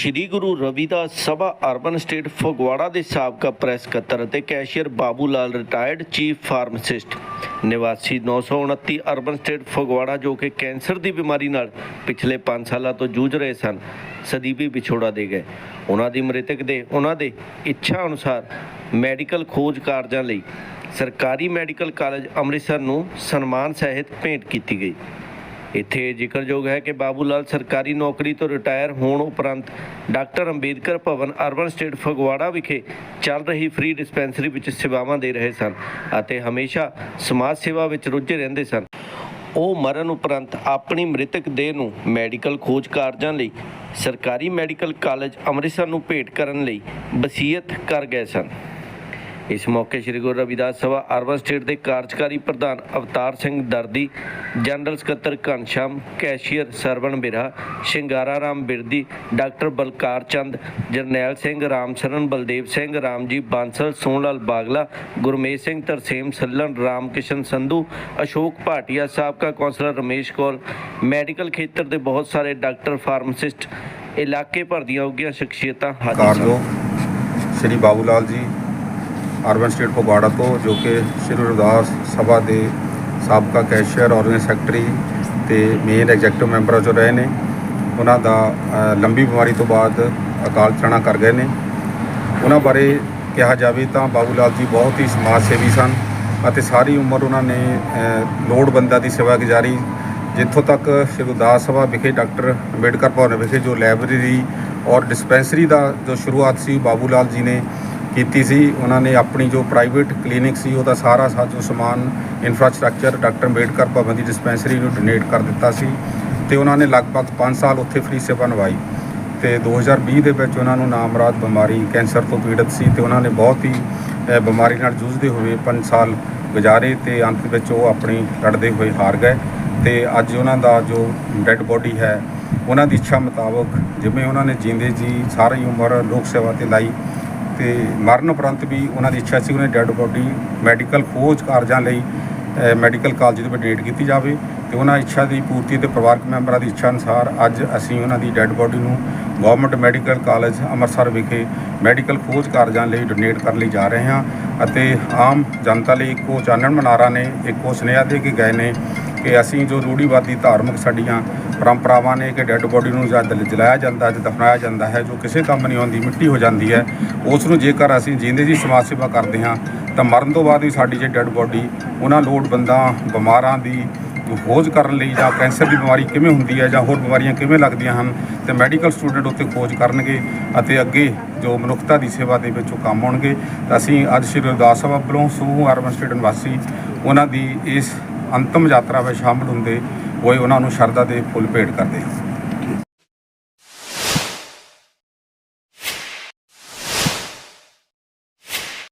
ਸ਼੍ਰੀ Guru Ravidas Sabha urban estate Phagwara ਦੇ ਸਾਬਕਾ press ਸਕੱਤਰ ਅਤੇ cashier Babu Lal retired chief pharmacist. ਨਿਵਾਸੀ 929 ਅਰਬਨ ਸਟੇਟ ਫਗਵਾੜਾ ਜੋ ਕਿ ਕੈਂਸਰ ਦੀ ਬਿਮਾਰੀ ਨਾਲ ਪਿਛਲੇ 5 ਸਾਲਾਂ ਤੋਂ ਜੂਝ ਰਹੇ ਸਨ, ਸਦੀਵੀ ਵਿਛੋੜਾ ਦੇ ਗਏ। ਉਹਨਾਂ ਦੀ ਮ੍ਰਿਤਕ ਦੇ ਉਹਨਾਂ ਦੇ ਇੱਛਾ ਅਨੁਸਾਰ ਮੈਡੀਕਲ ਖੋਜ ਕਾਰਜਾਂ ਲਈ ਸਰਕਾਰੀ ਮੈਡੀਕਲ ਕਾਲਜ ਅੰਮ੍ਰਿਤਸਰ ਨੂੰ ਸਨਮਾਨ ਸਹਿਤ ਭੇਟ ਕੀਤੀ ਗਈ। ਇੱਥੇ ਜ਼ਿਕਰਯੋਗ ਹੈ ਕਿ ਬਾਬੂ ਲਾਲ ਸਰਕਾਰੀ ਨੌਕਰੀ ਤੋਂ ਰਿਟਾਇਰ ਹੋਣ ਉਪਰੰਤ doctor Ambedkar Bhawan urban estate Phagwara ਵਿਖੇ ਚੱਲ ਰਹੀ ਫ੍ਰੀ ਡਿਸਪੈਂਸਰੀ ਵਿੱਚ ਸੇਵਾਵਾਂ ਦੇ ਰਹੇ ਸਨ ਅਤੇ ਹਮੇਸ਼ਾ ਸਮਾਜ ਸੇਵਾ ਵਿੱਚ ਰੁੱਝੇ ਰਹਿੰਦੇ ਸਨ। ਉਹ ਮਰਨ ਉਪਰੰਤ ਆਪਣੀ ਮ੍ਰਿਤਕ ਦੇਹ ਨੂੰ ਮੈਡੀਕਲ ਖੋਜ ਕਾਰਜਾਂ ਲਈ ਸਰਕਾਰੀ ਮੈਡੀਕਲ ਕਾਲਜ ਅੰਮ੍ਰਿਤਸਰ ਨੂੰ ਭੇਟ ਕਰਨ ਲਈ ਵਸੀਅਤ ਕਰ ਗਏ ਸਨ। ਇਸ ਮੌਕੇ ਸ੍ਰੀ ਗੁਰੂ ਰਵਿਦਾਸ ਸਭਾ ਅਰਬਨ ਸਟੇਟ ਦੇ ਕਾਰਜਕਾਰੀ ਪ੍ਰਧਾਨ ਅਵਤਾਰ ਸਿੰਘ ਦਰਦੀ, ਜਨਰਲ ਸਕੱਤਰ ਘਨਸ਼ਾਮ ਕੈਸ਼ੀਅਰ ਸਰਵਣ ਬਿਰਾ ਸ਼ਿੰਗਾਰਾ ਰਾਮ ਬਿਰਦੀ, ਡਾਕਟਰ ਬਲਕਾਰ ਚੰਦ, ਜਰਨੈਲ ਸਿੰਘ ਰਾਮਸ਼ਰਨ, ਬਲਦੇਵ ਸਿੰਘ ਰਾਮਜੀ, ਬਾਂਸਲ ਸੋਹਣਲਾਲ ਬਾਗਲਾ ਗੁਰਮੇਸ਼ ਸਿੰਘ ਤਰਸੇਮ ਸੱਲਣ, ਰਾਮਕਿਸ਼ਨ ਸੰਧੂ, ਅਸ਼ੋਕ ਭਾਟੀਆ, ਸਾਬਕਾ ਕੌਂਸਲਰ ਰਮੇਸ਼ ਕੌਰ, ਮੈਡੀਕਲ ਖੇਤਰ ਦੇ ਬਹੁਤ ਸਾਰੇ ਡਾਕਟਰ, ਫਾਰਮਾਸਿਸਟ, ਇਲਾਕੇ ਭਰ ਦੀਆਂ ਉੱਘੀਆਂ ਸ਼ਖਸੀਅਤਾਂ ਹਾਜ਼ਰ ਸਨ ਸ਼੍ਰੀ ਬਾਬੂ ਲਾਲ ਜੀ ਅਰਬਨ ਸਟੇਟ ਫਗਵਾੜਾ ਤੋਂ, ਜੋ ਕਿ ਸ਼੍ਰੀ ਰਵਿਦਾਸ ਸਭਾ ਦੇ ਸਾਬਕਾ ਕੈਸ਼ੀਅਰ ਆਰਗੇਨਾਈਜ਼ ਸੈਕਟਰੀ ਤੇ ਮੇਨ ਐਗਜ਼ੈਕਟਿਵ ਮੈਂਬਰ ਜੋ ਰਹੇ ਨੇ, ਉਹਨਾਂ ਦਾ ਲੰਬੀ ਬਿਮਾਰੀ ਤੋਂ ਬਾਅਦ ਅਕਾਲ ਚਲਾਣਾ ਕਰ ਗਏ ਨੇ। ਉਹਨਾਂ ਬਾਰੇ ਕਿਹਾ ਜਾਵੇ ਤਾਂ ਬਾਬੂ ਲਾਲ ਜੀ ਬਹੁਤ ਹੀ ਸਮਾਜ ਸੇਵੀ ਸਨ ਅਤੇ ਸਾਰੀ ਉਮਰ ਉਹਨਾਂ ਨੇ ਲੋੜਵੰਦਾਂ ਦੀ ਸੇਵਾ ਗੁਜ਼ਾਰੀ, ਜਿੱਥੋਂ ਤੱਕ ਸ਼੍ਰੀ ਗੁਰਦਾਸ ਸਭਾ ਵਿਖੇ ਡਾਕਟਰ ਅੰਬੇਡਕਰ ਭਵਨ ਵਿਖੇ ਜੋ ਲਾਇਬ੍ਰੇਰੀ ਔਰ ਡਿਸਪੈਂਸਰੀ ਦਾ ਜੋ ਸ਼ੁਰੂਆਤ ਸੀ, ਬਾਬੂ ਲਾਲ ਜੀ ਨੇ ਕੀਤੀ ਸੀ। ਉਹਨਾਂ ਨੇ ਆਪਣੀ ਜੋ ਪ੍ਰਾਈਵੇਟ ਕਲੀਨਿਕ ਸੀ, ਉਹਦਾ ਸਾਰਾ ਸਾਜੋ ਸਮਾਨ ਇਨਫਰਾਸਟ੍ਰਕਚਰ ਡਾਕਟਰ ਅੰਬੇਡਕਰ ਭਵਨ ਦੀ ਡਿਸਪੈਂਸਰੀ ਨੂੰ ਡੋਨੇਟ ਕਰ ਦਿੱਤਾ ਸੀ। ਤੇ ਉਹਨਾਂ ਨੇ ਲਗਭਗ 5 ਸਾਲ ਉੱਥੇ ਫ੍ਰੀ ਸੇਵਾ ਨਿਭਾਈ। ਤੇ 2020 ਦੇ ਵਿੱਚ ਉਹਨਾਂ ਨੂੰ ਨਾਮਰਾਦ ਬਿਮਾਰੀ, ਕੈਂਸਰ ਤੋਂ ਪੀੜਤ ਸੀ ਤੇ ਉਹਨਾਂ ਨੇ ਬਹੁਤ ਹੀ ਬਿਮਾਰੀ ਨਾਲ ਜੂਝਦੇ ਹੋਏ 5 ਸਾਲ ਗੁਜ਼ਾਰੇ ਤੇ ਅੰਤ ਵਿੱਚ ਉਹ ਆਪਣੀ ਲੜਦੇ ਹੋਏ ਹਾਰ ਗਏ। ਤੇ ਅੱਜ ਉਹਨਾਂ ਦਾ ਜੋ ਡੈੱਡ ਬੋਡੀ ਹੈ, ਉਹਨਾਂ ਦੀ ਇੱਛਾ ਮੁਤਾਬਕ ਜਿਵੇਂ ਉਹਨਾਂ ਨੇ ਜਿੰਦੇ ਜੀ, ਸਾਰੀ ਉਮਰ ਲੋਕ ਸੇਵਾ ਤੇ ਲਾਈ ਤੇ ਮਰਨ ਉਪਰੰਤ ਵੀ ਉਹਨਾਂ ਦੀ ਇੱਛਾ ਸੀ ਉਹਨੇ ਡੈੱਡ ਬੋਡੀ ਮੈਡੀਕਲ ਖੋਜ ਕਾਰਜਾਂ ਲਈ ਮੈਡੀਕਲ ਕਾਲਜ ਦੇ ਵਿੱਚ ਡੋਨੇਟ ਕੀਤੀ ਜਾਵੇ ਤੇ ਉਹਨਾਂ ਇੱਛਾ ਦੀ ਪੂਰਤੀ ਤੇ ਪਰਿਵਾਰਕ ਮੈਂਬਰਾਂ ਦੀ ਇੱਛਾ ਅਨੁਸਾਰ ਅੱਜ ਅਸੀਂ ਉਹਨਾਂ ਦੀ ਡੈੱਡ ਬੋਡੀ ਨੂੰ ਗਵਰਨਮੈਂਟ ਮੈਡੀਕਲ ਕਾਲਜ ਅੰਮ੍ਰਿਤਸਰ ਵਿਖੇ ਮੈਡੀਕਲ ਖੋਜ ਕਾਰਜਾਂ ਲਈ ਡੋਨੇਟ ਕਰਨ ਲਈ ਜਾ ਰਹੇ ਹਾਂ ਅਤੇ ਆਮ ਜਨਤਾ ਲਈ ਇੱਕੋ ਚਾਨਣ ਮਨਾਰਾ ਨੇ, ਇੱਕੋ ਸੁਨੇਹਾ ਦੇ ਕੇ ਗਏ ਨੇ ਕਿ ਅਸੀਂ ਜੋ ਰੂੜੀਵਾਦੀ ਧਾਰਮਿਕ ਸਾਡੀਆਂ ਪਰੰਪਰਾਵਾਂ ਨੇ ਕਿ ਡੈੱਡ ਬੋਡੀ ਨੂੰ ਜਦ ਜਲਾਇਆ ਜਾਂਦਾ ਜਾਂ ਦਫਨਾਇਆ ਜਾਂਦਾ ਹੈ, ਜੋ ਕਿਸੇ ਕੰਮ ਨਹੀਂ ਆਉਂਦੀ, ਮਿੱਟੀ ਹੋ ਜਾਂਦੀ ਹੈ, ਉਸ ਨੂੰ ਜੇਕਰ ਅਸੀਂ ਜਿੰਦੇ ਜੀ ਸਮਾਜ ਸੇਵਾ ਕਰਦੇ ਹਾਂ, ਤਾਂ ਮਰਨ ਤੋਂ ਬਾਅਦ ਵੀ ਸਾਡੀ ਜੇ ਡੈੱਡ ਬੋਡੀ, ਉਹਨਾਂ ਲੋੜਵੰਦਾਂ, ਬਿਮਾਰਾਂ ਦੀ ਖੋਜ ਕਰਨ ਲਈ ਜਾਂ ਕੈਂਸਰ ਦੀ ਬਿਮਾਰੀ ਕਿਵੇਂ ਹੁੰਦੀ ਹੈ ਜਾਂ ਹੋਰ ਬਿਮਾਰੀਆਂ ਕਿਵੇਂ ਲੱਗਦੀਆਂ ਹਨ, ਤੇ ਮੈਡੀਕਲ ਸਟੂਡੈਂਟ ਉੱਤੇ ਖੋਜ ਕਰਨਗੇ ਅਤੇ ਅੱਗੇ ਜੋ ਮਨੁੱਖਤਾ ਦੀ ਸੇਵਾ ਦੇ ਵਿੱਚ ਉਹ ਕੰਮ ਆਉਣਗੇ, ਤਾਂ ਅਸੀਂ ਅੱਜ ਸ਼੍ਰੀ ਗੁਰਦਾਸ ਸਾਹਿਬ ਵੱਲੋਂ ਸਮੂਹ ਅਰਬਨ ਸਟੇਟ ਨਿਵਾਸੀ, ਉਹਨਾਂ ਦੀ ਇਸ ਅੰਤਮ ਯਾਤਰਾ ਵਿੱਚ ਸ਼ਾਮਲ ਹੁੰਦੇ ਹੋਏ ਉਹਨਾਂ ਨੂੰ ਸ਼ਰਧਾ ਦੇ ਫੁੱਲ ਭੇਟ ਕਰਦੇ ਹਾਂ।